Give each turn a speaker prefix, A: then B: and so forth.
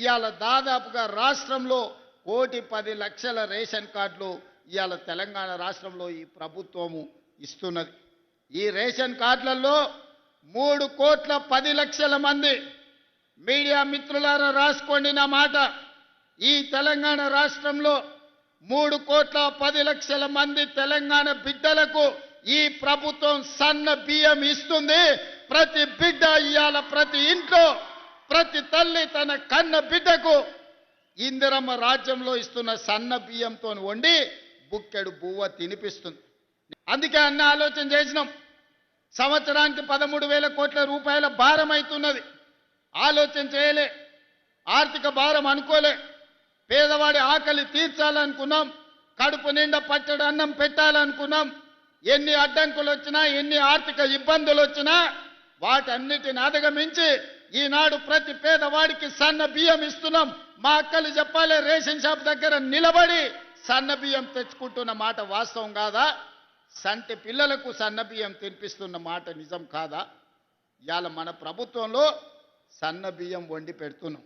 A: ఇవాళ దాదాపుగా రాష్ట్రంలో కోటి పది లక్షల రేషన్ కార్డులు ఇవాళ తెలంగాణ రాష్ట్రంలో ఈ ప్రభుత్వము ఇస్తున్నది. ఈ రేషన్ కార్డులలో మూడు కోట్ల పది లక్షల మంది మీడియా మిత్రులారా రాసుకోండి నా మాట. ఈ తెలంగాణ రాష్ట్రంలో మూడు కోట్ల పది లక్షల మంది తెలంగాణ బిడ్డలకు ఈ ప్రభుత్వం సన్న బియ్యం ఇస్తుంది. ప్రతి బిడ్డ ఇవాళ ప్రతి ఇంట్లో ప్రతి తల్లి తన కన్న బిడ్డకు ఇందిరమ్మ రాజ్యంలో ఇస్తున్న సన్న బియ్యంతో వండి బుక్కెడు బువ్వ తినిపిస్తుంది. అందుకే అన్న ఆలోచన చేసినాం. సంవత్సరానికి పదమూడు వేల కోట్ల రూపాయల భారం అవుతున్నది. ఆలోచన చేయలే. ఆర్థిక భారం అనుకోలే. పేదవాడి ఆకలి తీర్చాలనుకున్నాం. కడుపు నిండా పచ్చడి అన్నం పెట్టాలనుకున్నాం. ఎన్ని అడ్డంకులు వచ్చినా ఎన్ని ఆర్థిక ఇబ్బందులు వచ్చినా వాటన్నిటిని అధిగమించి ఈనాడు ప్రతి పేదవాడికి సన్న బియ్యం ఇస్తున్నాం. మా అక్కలు చెప్పాలి రేషన్ షాప్ దగ్గర నిలబడి సన్న బియ్యం తెచ్చుకుంటున్న మాట వాస్తవం కాదా? సంటి పిల్లలకు సన్న బియ్యం తినిపిస్తున్న మాట నిజం కాదా? ఇవాళ మన ప్రభుత్వంలో సన్న బియ్యం వండి పెడుతున్నాం.